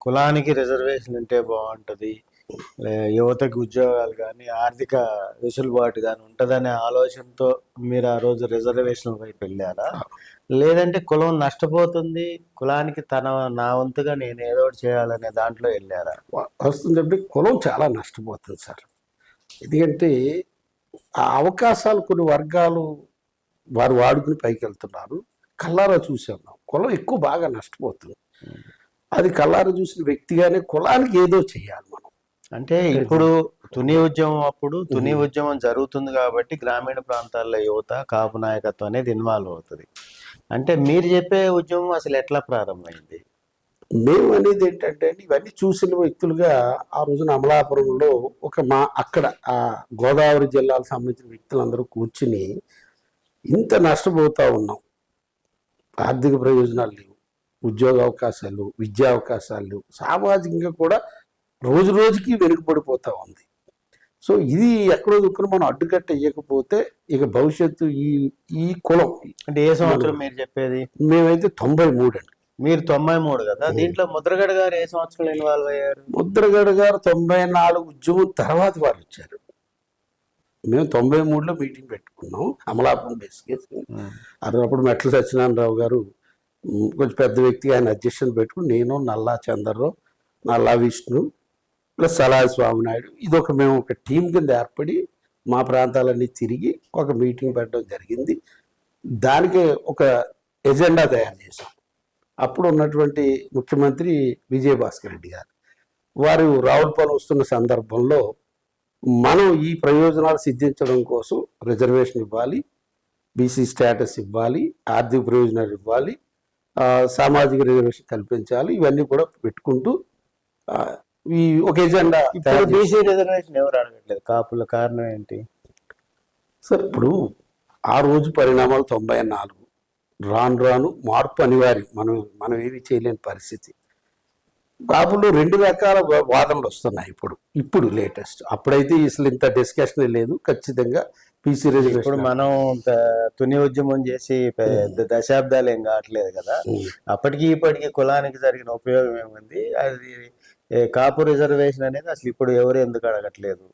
కులానికి రిజర్వేషన్ ఉంటే బాగుంటుంది. యువతకి ఉద్యోగాలు కానీ ఆర్థిక వెసులుబాటు కానీ ఉంటుందనే ఆలోచనతో మీరు ఆ రోజు రిజర్వేషన్ వైపు వెళ్ళారా? లేదంటే కులం నష్టపోతుంది కులానికి తన నా వంతుగా నేను ఏదో ఒకటి చేయాలనే దాంట్లో వెళ్ళారా? వ- వస్తుందంటే కులం చాలా నష్టపోతుంది సార్. ఎందుకంటే ఆ అవకాశాలు కొన్ని వర్గాలు వారు వాడుకుని పైకి వెళ్తున్నారు కల్లారా చూసి ఉన్నాం కులం ఎక్కువ బాగా నష్టపోతుంది. అది కల్లారా చూసిన వ్యక్తిగానే కులానికి ఏదో చేయాలి. అంటే ఇప్పుడు తుని ఉద్యమం అప్పుడు తుని ఉద్యమం జరుగుతుంది కాబట్టి గ్రామీణ ప్రాంతాల్లో యువత కాపు నాయకత్వం అనేది ఇన్వాల్వ్ అవుతుంది. అంటే మీరు చెప్పే ఉద్యమం అసలు ఎట్లా ప్రారంభమైంది? మేము అనేది ఏంటంటే ఇవన్నీ చూసిన వ్యక్తులుగా ఆ రోజున అమలాపురంలో ఒక మా అక్కడ ఆ గోదావరి జిల్లాకు సంబంధించిన వ్యక్తులందరూ కూర్చుని ఇంత నష్టపోతా ఉన్నాం. ఆర్థిక ప్రయోజనాలు లేవు ఉద్యోగ అవకాశాలు విద్యా అవకాశాలు సామాజికంగా కూడా రోజు రోజుకి వెనుకబడిపోతా ఉంది. సో ఇది ఎక్కడో దుక్కున మనం అడ్డుకట్ట ఇవ్వకపోతే ఇక భవిష్యత్తు ఈ ఈ కులం. అంటే ఏ సంవత్సరం మీరు చెప్పేది? మేమైతే తొంభై మూడు అండి. మీరు తొంభై మూడు కదా? దీంట్లో ముద్రగడ గారు ఏ సంవత్సరం ఇన్వాల్వ్ అయ్యారు? ముద్రగడ గారు తొంభై నాలుగు ఉద్యమం తర్వాత వారు వచ్చారు. మేము తొంభై మూడులో మీటింగ్ పెట్టుకున్నాం. Amalapuram base case. అప్పుడు మెట్ల సత్యనారాయణరావు గారు కొంచెం పెద్ద వ్యక్తి ఆయన అధ్యక్షుని పెట్టుకుని నేను నల్లా చంద్రరావు నల్లా విష్ణు ప్లస్ సలహా స్వామి నాయుడు. ఇది ఒక మేము ఒక టీం కింద ఏర్పడి మా ప్రాంతాలన్నీ తిరిగి ఒక మీటింగ్ పెట్టడం జరిగింది. దానికి ఒక ఎజెండా తయారు చేశాం. అప్పుడు ఉన్నటువంటి ముఖ్యమంత్రి విజయభాస్కర్ రెడ్డి గారు. వారు రావులపాలెం వస్తున్న సందర్భంలో మనం ఈ ప్రయోజనాలు సిద్ధించడం కోసం రిజర్వేషన్ ఇవ్వాలి బీసీ స్టేటస్ ఇవ్వాలి ఆర్థిక ప్రయోజనాలు ఇవ్వాలి సామాజిక రిజర్వేషన్ కల్పించాలి ఇవన్నీ కూడా పెట్టుకుంటూ ఈ ఒక ఎజెండా ఇప్పుడు. బీసీ రిజర్వేషన్ ఎవరు అడగట్లేదు? కాపుల కారణం ఏంటి? సార్ ఇప్పుడు ఆ రోజు పరిణామాలు తొంభై నాలుగు. రాను రాను మార్పు అనివార్యం. మనం మనం ఏమి చేయలేని పరిస్థితి. బాబులో రెండు రకాల వాదనలు వస్తున్నాయి ఇప్పుడు. ఇప్పుడు లేటెస్ట్ అప్పుడైతే అసలు ఇంత డిస్కషన్ లేదు. ఖచ్చితంగా పీసీ ఇప్పుడు రిజర్వేషన్ మనం త- తుని ఉద్యమం చేసి పెద్ద దశాబ్దాలు ఏం కావట్లేదు కదా. అప్పటికి ఇప్పటికి కులానికి జరిగిన ఉపయోగం ఏముంది? అది కాపు రిజర్వేషన్ అనేది అసలు ఇప్పుడు ఎవరు ఎందుకు అడగట్లేదు?